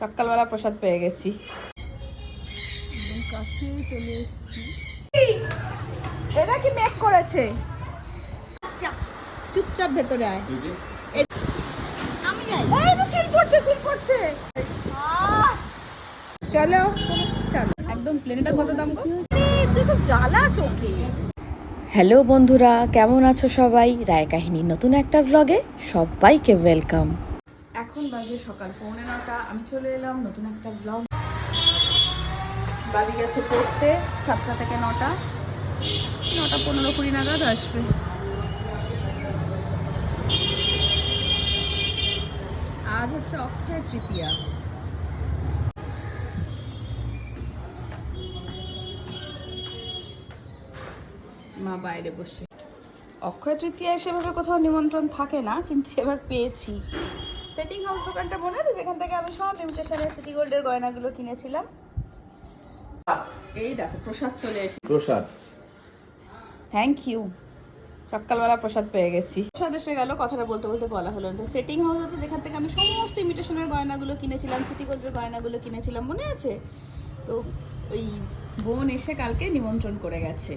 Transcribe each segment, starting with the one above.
সকালবেলা প্রসাদ পেয়ে গেছি। চলে এটা কি মেক করেছে? চুপচাপ ভেতরে আয়। আমি চলো চলো। একদম কত দাম হ্যালো বন্ধুরা, কেমন আছো সবাই? রায় কাহিনীর নতুন একটা ব্লগে সবাইকে ওয়েলকাম বাজে সকাল, পৌনে নটা। আমি চলে এলাম নতুন একটা ব্লগ বাড়ি গেছে পড়তে, সাতটা থেকে নটা। নটা পনেরো কুড়ি নাগাদ আসবে। আজ হচ্ছে অক্ষয় তৃতীয়া। মা বাইরে বসে। অক্ষয় তৃতীয়া সেভাবে কোথাও নিমন্ত্রণ থাকে না, কিন্তু এবার পেয়েছি। সেটিং হাউস দোকানটা মনে আছে যেখান থেকে আমি সব ইমিটেশনের সিটি গোল্ডের গয়নাগুলো কিনেছিলাম। এই দেখো প্রসাদ চলে এসেছে। প্রসাদ। থ্যাংক ইউ সকালবেলা প্রসাদ পেয়ে গেছি। প্রসাদ এসে গেল কথাটা বলতে বলতে বলা হলো তো সেটিং হাউস হচ্ছে যেখান থেকে আমি সমস্ত ইমিটেশনের গয়নাগুলো কিনেছিলাম সিটি গোল্ডের গয়নাগুলো কিনেছিলাম মনে আছে? তো ওই বোন এসে কালকে নিমন্ত্রণ করে গেছে।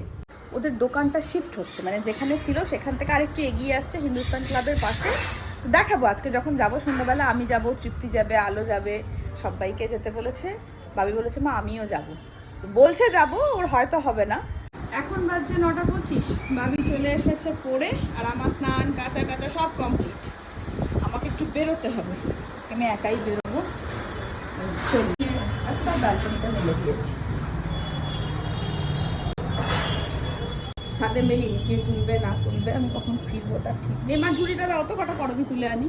ওদের দোকানটা শিফট হচ্ছে মানে যেখানে ছিল সেখান থেকে আরেকটু এগিয়ে আসছে হিন্দুস্তান ক্লাবের পাশে। দেখাবো, আজকে যখন যাব সন্ধ্যাবেলা, আমি যাব, তৃপ্তি যাবে, আলো যাবে, সবাইকে যেতে বলেছে, বাবি বলেছে, মা, আমিও যাব। বলছে যাব, ওর হয়তো হবে না। এখন বাজছে নটা পঁচিশ, বাবি চলে এসেছে পড়ে, আর আমার স্নান, কাঁচা টাচা সব কমপ্লিট আমাকে একটু বেরোতে হবে, আজকে আমি একাই বেরোবো। চলি সব ব্যালকনিতে মিলে দিয়েছি। ছাদে মেলিনি কে তুলবে, না তুলবে, আমি কখন ফিরবো তার ঠিক নেই। মা, ঝুড়িটা দাও তো, কটা করবি তুলে আনি।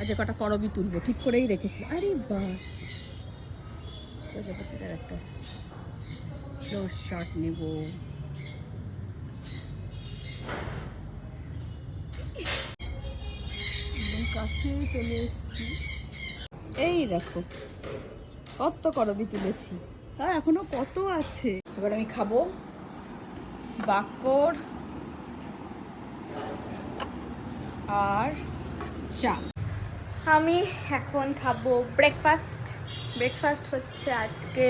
আচ্ছা কটা করবি তুলবো, ঠিক করেই রেখেছি। আরে বাস। একটা নেব। চলে এসেছি। এই দেখো, কত করবি তুলেছি। তা এখনও কত আছে? এবার আমি খাব বাকর আর চা আমি এখন খাব ব্রেকফাস্ট ব্রেকফাস্ট হচ্ছে আজকে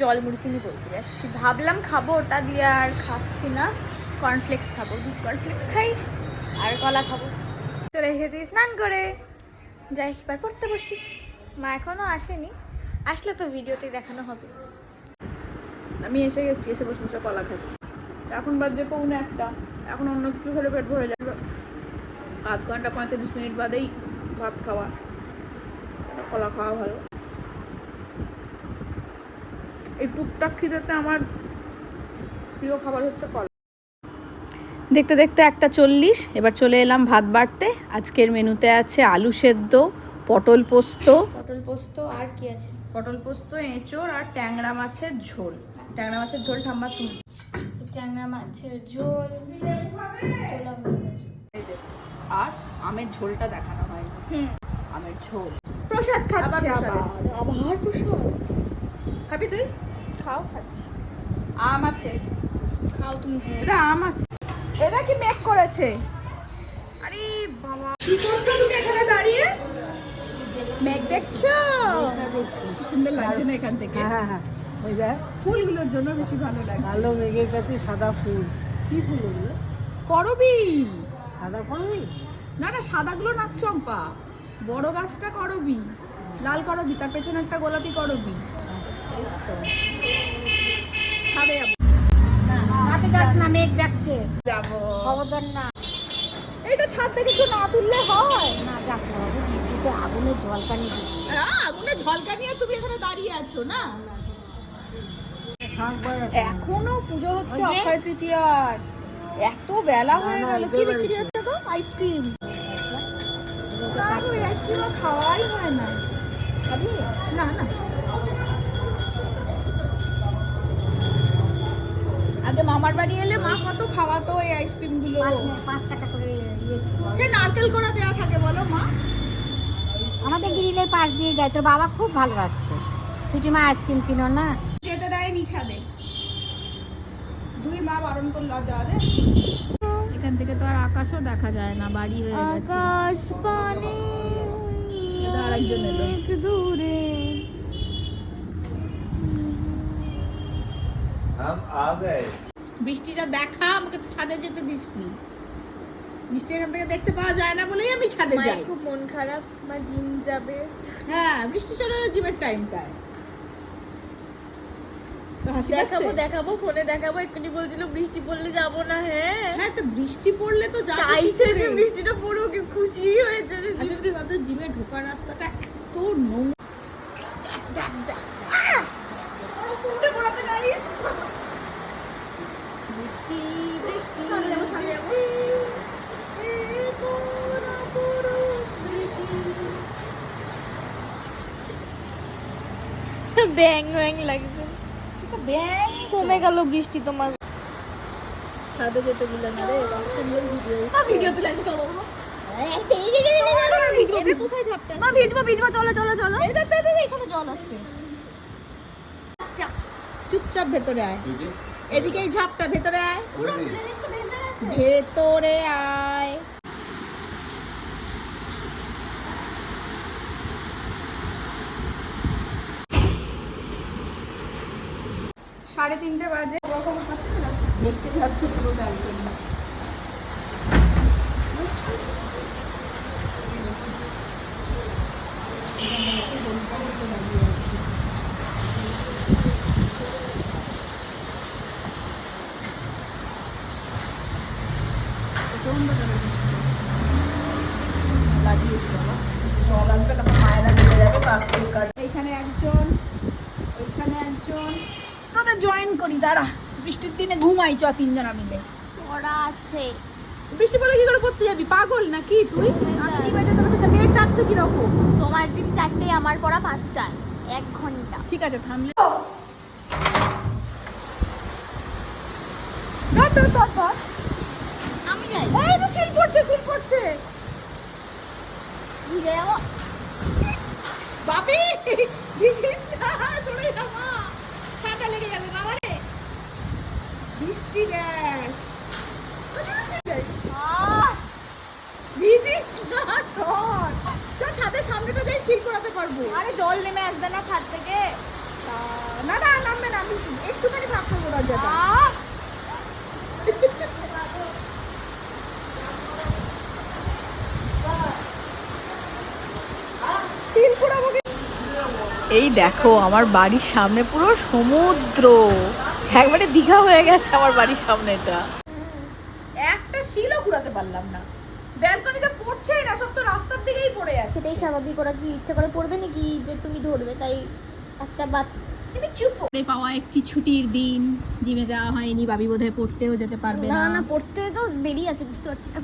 জল মুড়িচিনি বলতে যাচ্ছি। ভাবলাম খাব ওটা দিয়ে আর খাচ্ছি না। কর্নফ্লেক্স খাব, দুধ কর্নফ্লেক্স খাই, আর কলা খাব। চলে এসেছি স্নান করে। যাই, এবার পড়তে বসি। মা এখনও আসেনি। আসলে তো ভিডিওতে দেখানো হবে। আমি এসে গেছি এসে বসে বসে কলা খাচ্ছি। এখন বাজে পৌনে একটা। এখন অন্য কিছু খেলে পেট ভরে যাবে। আধ ঘণ্টা পঁয়তাল্লিশ মিনিট বাদেই ভাত খাওয়া। কলা খাওয়া ভালো। এই টুকটাক খিদেতে আমার প্রিয় খাবার হচ্ছে কলা। দেখতে দেখতে একটা চল্লিশ এবার চলে এলাম ভাত বাড়তে। আজকের মেনুতে আছে আলু সেদ্ধ পটল পোস্ত। পটল পোস্ত আর কি আছে? পটল পোস্ত এঁচোড় আর ট্যাংরা মাছের ঝোল। ট্যাংরা মাছের ঝোল ঠাম্মা তুলছে। ট্যাংরা মাছের ঝোল। হয়ে আর আমের ঝোলটা দেখানো হয়নি। হুম। আমের ঝোল। প্রসাদ খাচ্ছে আবার। প্রসাদ? খাবি তুই? খাও খাচ্ছি। আম আছে। খাও তুমি এটা আম আছে। এটা কি মেক করেছে? আরে বাবা। কি করছ তুমি এখানে দাঁড়িয়ে? মেঘ দেখছ? সুন্দর লাগছে না এখান থেকে? হ্যাঁ হ্যাঁ দেখ ফুলগুলোর জন্য বেশি ভালো লাগছে। কালো মেঘের কাছে সাদা ফুল। কি ফুল ওগুলো? করবি? সাদা করবি? না না সাদাগুলো নাক চম্পা। বড় গাছটা করবি। লাল করবি তার পেছনে একটা গোলাপি করবি। খাবে হাতে যাস না মেঘ ডাকছে। যাব। খবরদার না। এটা ছাদ থেকে একটু না তুললে হয়। না যাস না জলকানি দিচ্ছিস। আগুনে ঝলকা নিয়ে তুমি এখানে দাঁড়িয়ে আছো না। এখনও পুজো হচ্ছে যে। অক্ষয় তৃতীয়ার। এত বেলা হয়ে গেল। কি বিক্রি হচ্ছে গো? আইসক্রিম। আইসক্রিম খাওয়াই হয় না। না না। আগে মামার বাড়ি এলে মা কত খাওয়াতো এই আইসক্রিমগুলো পাঁচ পাঁচ টাকা করে ইয়ে। সে নারকেল করা দেওয়া থাকে বলো মা। আমাদের গ্রিলের পাশ দিয়ে যায়। তোর বাবা খুব ভালোবাসতো। ছুটি মা আইসক্রিম কিনো না। দুই মা বারণ করল এখান থেকে তো আর আকাশও দেখা যায় না বাড়ি হয়ে গেছে। আকাশ দূরে। বৃষ্টিটা দেখা আমাকে তো ছাদে যেতে দিসনি। বৃষ্টি এখান থেকে দেখতে পাওয়া যায় না বলেই আমি ছাদে যাই। খুব মন খারাপ মা জিম যাবে। হ্যাঁ বৃষ্টি চলে জিমের টাইমটায় দেখাবো দেখাবো ফোনে দেখাবো এক্ষুনি বলছিল বৃষ্টি পড়লে যাব না হ্যাঁ? হ্যাঁ তো বৃষ্টি পড়লে তো চাইছে যে বৃষ্টিটা পড়ুক খুশি হয়েছে আসলে কি বলতো জিমে ঢোকার রাস্তাটা এত নোংরা বৃষ্টি বৃষ্টি বৃষ্টি। ব্যাং ব্যাং লাগছে। ব্যাং কমে গেল বৃষ্টি তোমার ছাদে যেতে দিলে না রে সুন্দর ভিডিও ভিডিও তুলে আমি চলো কোথায় ঝাপটা মা ভিজবো ভিজবো চলো চলো চলো এখানে জল আসছে চুপচাপ ভেতরে আয় এদিকে ঝাপটা ভেতরে আয় ভেতরে আয় সাড়ে তিনটে বাজে। খবর পাচ্ছি না বৃষ্টি যাচ্ছে পুরো ব্যালকনি লাগিয়েছি বাবা। জল আসবে তখন মায়েরা চলে যাবে বাস্কেট কার্ড এখানে একজন ওইখানে একজন তোদের জয়েন করি দাঁড়া। বৃষ্টির দিনে ঘুমাই চ তিনজনা মিলে। পড়া আছে। বৃষ্টি পড়লে কি করে পড়তে যাবি? পাগল নাকি তুই? আমি বাজে তোর কাছে ডাকছো কীরকম? তোমার জিম চারটে আমার পড়া পাঁচটায়। এক ঘণ্টা। ঠিক আছে থামলে। আমি যাই। এই তো শিল পড়ছে শিল পড়ছে। ভিজে যাব বাপি ভিজিস না সরে যা মা ঠান্ডা লেগে যাবে বৃষ্টি ছাদের সামনেটা শিল করাতে পারব। আরে জল নেমে আসবে না ছাদ থেকে। না না নামবে না আমি একটুখানি ভাগ করব দরজাটা। শিল করাবো কি? এই দেখো আমার বাড়ির সামনে পুরো সমুদ্র। একবারে দীঘা হয়ে গেছে আমার বাড়ির সামনেটা একটা শিলও ঘুরাতে পারলাম না। ব্যালকনিতে পড়ছেই না সব তো রাস্তার দিকেই পড়ে আছে সেটাই স্বাভাবিক ওরা কি ইচ্ছে করে পড়বে নাকি যে তুমি ধরবে তাই একটা বাত তুমি চুপ করে। পাওয়া একটি ছুটির দিন জিমে যাওয়া হয়নি বাবি বোধহয় পড়তেও যেতে পারবে না। না না পড়তে তো বেরিয়ে আছে বুঝতে পারছি না।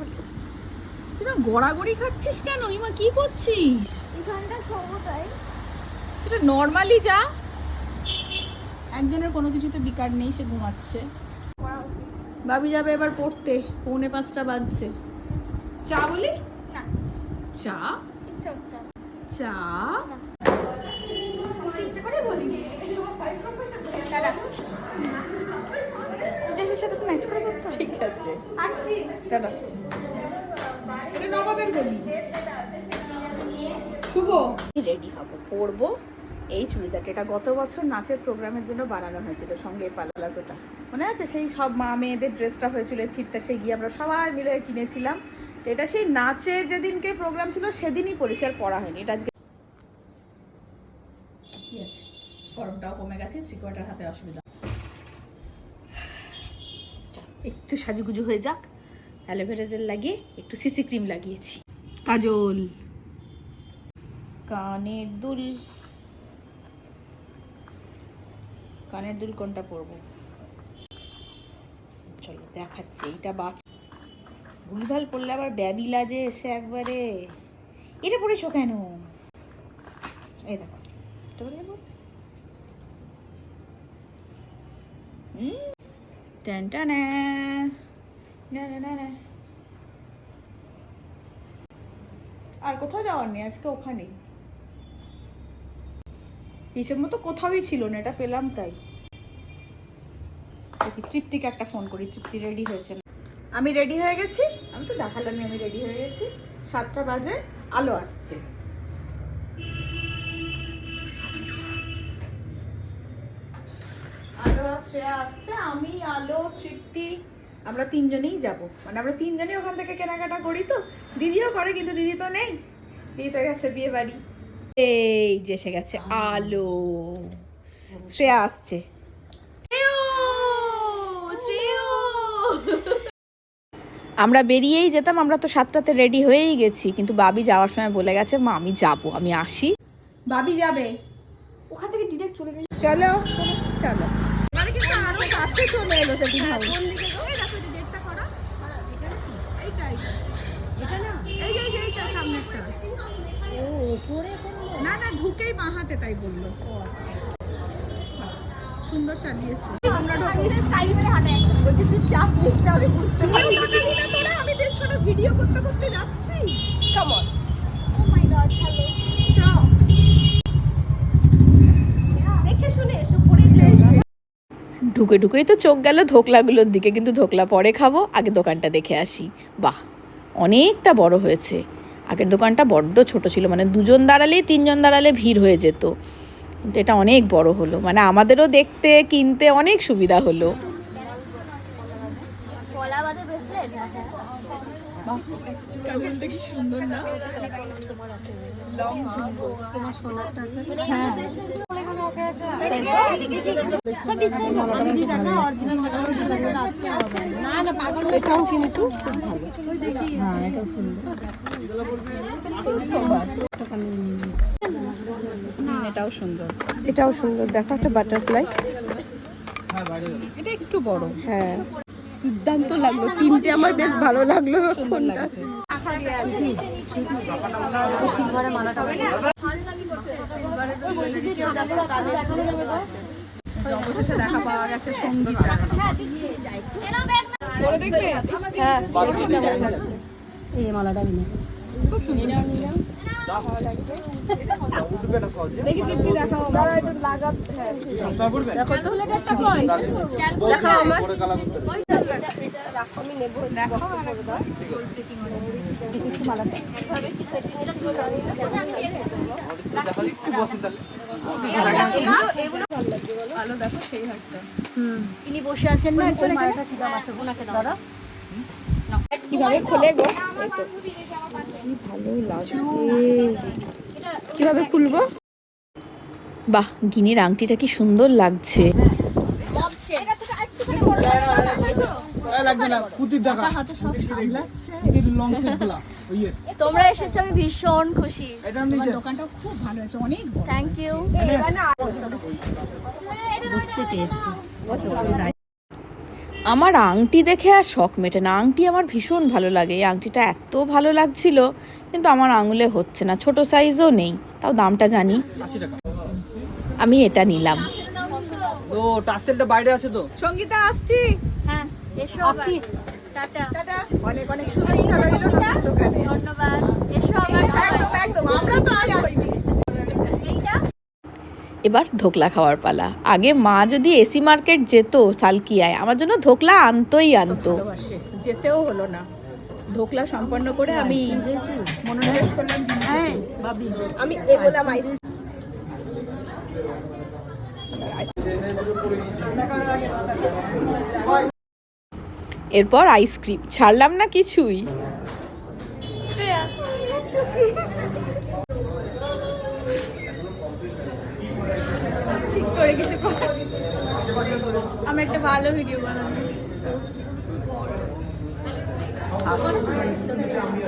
তুই না গড়াগড়ি খাচ্ছিস কেন? ইমা কি করছিস? এখানটা সমতাই সেটা নর্মালি যা। একজনের কোনো কিছুতে বিকার নেই সে ঘুমাচ্ছে। পড়া বাবি যাবে এবার পড়তে পৌনে পাঁচটা বাজছে। চা বলি? না। চা। চা। করে বলি দাদা ড্রেসের সাথে তো ম্যাচ করে করতে ঠিক আছে। আসছি। টাটা এটা নবাবের গলি। শুভ। রেডি হব পরবো এই চুড়িদারটা, এটা গত বছর নাচের প্রোগ্রামের জন্য বানানো হয়েছিল, সঙ্গে পালাজোটা। মনে আছে? সেই সব মা মেয়েদের ড্রেসটা হয়েছিল ছিটটা, সেই গিয়ে আমরা সবাই মিলে কিনেছিলাম। তো এটা সেই নাচের যেদিনকে প্রোগ্রাম ছিল, সেদিনই পরিচয় পরা হয়নি। এটা আজকে কি আছে? গরমটাও কমে গেছে থ্রি কোয়ার্টার হাতে অসুবিধা। একটু সাজুগুজু হয়ে যাক। অ্যালোভেরা জেল লাগিয়ে একটু সিসি ক্রিম লাগিয়েছি। কাজল। কানের দুল। কানের দুল কোনটা পরবো? চলো দেখাচ্ছি, এইটা বাচ ভুলভাল পড়লে আবার ব্যাবি লাজে এসে একবারে। এটা পড়েছো কেন? এই দেখো, এটা আর কোথাও যাওয়ার নেই, আজকে ওখানেই। হিসেব মতো কোথাওই ছিল না, এটা পেলাম তাই। তৃপ্তিকে একটা ফোন করি, তৃপ্তি রেডি হয়েছে আমি রেডি হয়ে গেছি, আমি তো দেখালামই, আমি রেডি হয়ে গেছি। সাতটা বাজে, আলো আসছে। আলো শ্রেয়া আসছে, আমি, আলো, তৃপ্তি, আমরা তিনজনেই যাব। মানে আমরা তিনজনেই ওখান থেকে কেনাকাটা করি তো। দিদিও করে, কিন্তু দিদি তো নেই। দিদি তো গেছে বিয়ে বাড়ি এই যে এসে গেছে আলো। শ্রেয়া আসছে। আমরা বেরিয়েই যেতাম আমরা তো সাতটাতে রেডি হয়েই গেছি কিন্তু বাবি যাওয়ার সময় বলে গেছে মা আমি যাব আমি আসি। বাবি যাবে? ওখান থেকে ডিরেক্ট চলে গেলে চলো চলো। মানে কিন্তু আরও কাছে চলে এলো সেটিং হাউস কোন দিকে গো? এই দেখো ডেটটা করা। এইটাই। এটা না? এই যে এইটা সামনেরটা। না না ঢুকেই হাতে তাই বলল। সুন্দর সাজিয়েছে। আমরা তোরা আমি পেছনে ভিডিও করতে করতে যাচ্ছি। কেমন দেখে শুনে এসো পরে যে ঢুকে ঢুকেই তো চোখ গেল ধোকলাগুলোর দিকে কিন্তু ধোকলা পরে খাব আগে দোকানটা দেখে আসি। বাহ অনেকটা বড় হয়েছে। আগের দোকানটা বড্ড ছোট ছিল মানে দুজন দাঁড়ালেই, তিনজন দাঁড়ালে ভিড় হয়ে যেত। কিন্তু এটা অনেক বড় হলো মানে আমাদেরও দেখতে, কিনতে অনেক সুবিধা হলো। এটাও কিন্তু খুব ভালো হ্যাঁ এটাও সুন্দর। এটাও সুন্দর। এটাও সুন্দর দেখো একটা বাটারফ্লাই এটা একটু বড়। হ্যাঁ। দুর্দান্ত লাগল। তিনটে আমার বেশ ভালো লাগল কোনটা অবশেষে দেখা পাওয়া গেছে সুন্দর ভালো দেখো সেই হাটটা। ইনি বসে আছেন না একজন দাদা? কীভাবে খোলে গো? ভালো লাগছে। কীভাবে খুলবো? বাহ গিনির আংটিটা কি সুন্দর লাগছে। তোমরা এসেছ আমি ভীষণ খুশি। দোকানটা খুব ভালো হয়েছে অনেক থ্যাংক ইউ আমার আংটি দেখে আর শখ মেটে না। আংটি আমার ভীষণ ভালো লাগে। এই আংটিটা এত ভালো লাগছিল কিন্তু আমার আঙুলে হচ্ছে না। ছোট সাইজও নেই। তাও দামটা জানি। আমি এটা নিলাম। ও টাসেলটা বাইরে আছে তো? সঙ্গীতা আসছি? হ্যাঁ এসো আসি টাটা। অনেক অনেক শুভেচ্ছা রইল নতুন দোকানে। ধন্যবাদ। এসো আমার সবাই। একদম আমরা তো আসছি। এবার ধোকলা খাওয়ার পালা। আগে মা যদি এসি মার্কেট যেত সালকিয়ায় আমার জন্য ধোকলা আনতোই আনতো। যেতেও হলো না। ধোকলা সম্পন্ন করে আমি মনোনিবেশ করলাম হ্যাঁ। আমি বললাম আইস এরপর আইসক্রিম ছাড়লাম না কিছুই। একটা ভালো ভিডিও বানাবো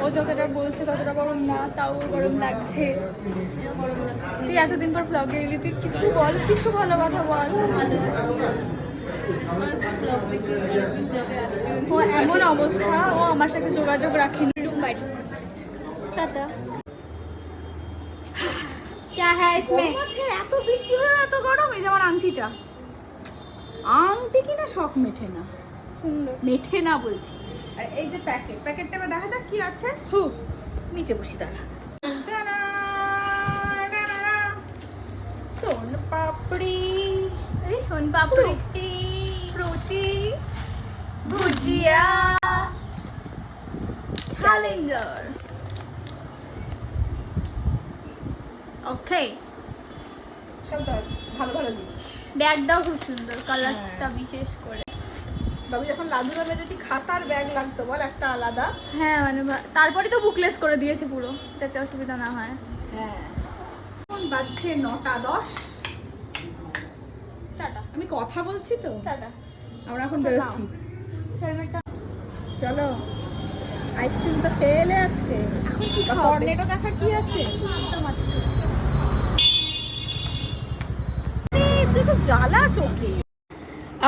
ও যতটা বলছে ততটা গরম না তাও ওর গরম লাগছে তুই এতদিন পর ব্লগে এলি তুই কিছু বল কিছু ভালো কথা বল ও এমন অবস্থা ও আমার সাথে যোগাযোগ রাখেনি বাড়ি টাটা क्या है इसमें আচ্ছা এত বৃষ্টি হয়ে এত গরম এই যে আমার আংটিটা আংটি কিনা শখ মেঠে না। সুন্দর। মেঠে না বলছি। আর এই যে প্যাকেট প্যাকেটটা এবার দেখা যাক কি আছে। হু। নিচে বসি দাঁড়া। সোন পাপড়ি সোন পাপড়ি। ফ্রুটি ভুজিয়া। ক্যালেন্ডার ওকে সব ভালো ভালো জিনিস। ব্যাগটাও খুব সুন্দর কালারটা বিশেষ করে। বাবু যখন লাদুরা খাতার ব্যাগ লাগতো বল একটা আলাদা। হ্যাঁ মানে তারপরে তো বুকলেস করে দিয়েছে পুরো যাতে অসুবিধা না হয়। হ্যাঁ। এখন বাজছে নটা দশ। টাটা। আমি কথা বলছি তো? টাটা। আমরা এখন বেরোচ্ছি। চলো আইসক্রিম তো খেয়ে এলে আজকে। এখন কি কর্নেটো দেখার কি আছে? তুই তো জ্বালাস ওকে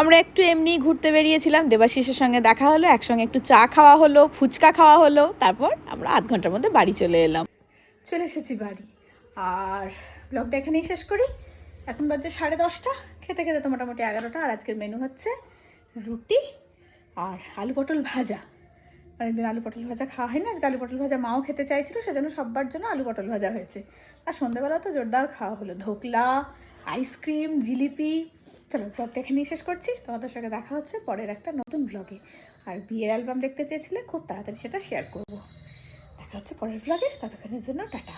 আমরা একটু এমনি ঘুরতে বেরিয়েছিলাম দেবাশিসের সঙ্গে দেখা হলো একসঙ্গে একটু চা খাওয়া হলো ফুচকা খাওয়া হলো তারপর আমরা আধ ঘণ্টার মধ্যে বাড়ি চলে এলাম। চলে এসেছি বাড়ি। আর ব্লগটা এখানেই শেষ করি। এখন বাজছে সাড়ে দশটা খেতে খেতে তো মোটামুটি এগারোটা আর আজকের মেনু হচ্ছে রুটি আর আলু পটল ভাজা। অনেকদিন আলু পটল ভাজা খাওয়া হয় না আজকে আলু পটল ভাজা মাও খেতে চাইছিল সেজন্য সব্বার জন্য আলু পটল ভাজা হয়েছে। আর সন্ধ্যেবেলা তো জোরদার খাওয়া হলো ধোকলা আইসক্রিম জিলিপি। চলো ব্লগটা এখানেই শেষ করছি। তোমাদের সঙ্গে দেখা হচ্ছে পরের একটা নতুন ব্লগে আর বিয়ের অ্যালবাম দেখতে চেয়েছিলে, খুব তাড়াতাড়ি সেটা শেয়ার করব। দেখা হচ্ছে পরের ব্লগে ততক্ষণের জন্য টাটা।